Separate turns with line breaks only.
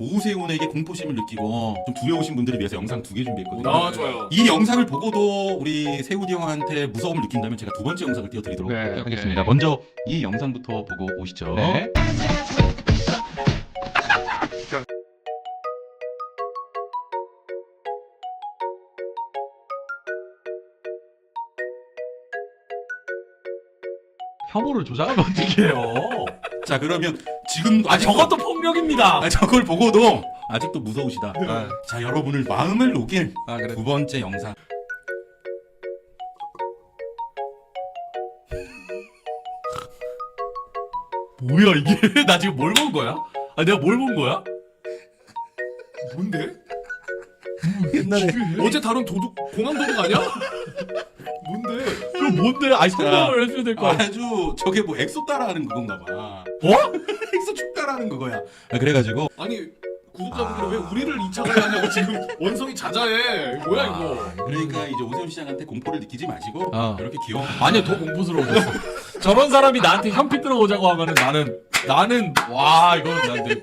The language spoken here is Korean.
오세훈에게 공포심을 느끼고 좀 두려우신 분들을 위해서 영상 두 개 준비했거든요.
아 좋아요.
이 영상을 보고도 우리 세훈이 형한테 무서움을 느낀다면 제가 두 번째 영상을 띄워드리도록
네,
하겠습니다.
오케이.
먼저 이 영상부터 보고 오시죠.
네. 혐오를 조작하면 어떻게 해요?
자 그러면 지금
아
아직
저것도 폭력입니다.
아, 저걸 보고도 아직도 무서우시다.
아,
자 여러분을 마음을 녹일
아 그래.
두 번째 영상.
뭐야 이게? 나 지금 뭘 본 거야? 아 내가 뭘 본 거야?
뭔데?
옛날에
어제 다룬 도둑 공항 도둑 아니야? 뭔데?
이거 뭔데? 아니 설명을 해줘야 될 거 아니야?
아주 저게 뭐 엑소 따라하는 그건가 봐.
어?
엑소 축 따라하는 그거야. 아, 그래가지고
아니 구독자분들이 왜 우리를 2차 가야냐고 지금 원성이 자자해. 뭐야 이거?
그러니까 이제 오세훈 시장한테 공포를 느끼지 마시고
어.
이렇게 귀여운
아니야 더 공포스러워졌어. 저런 사람이 나한테 현피 들어오자고 하면은 나는 나는 와 이거는 나한테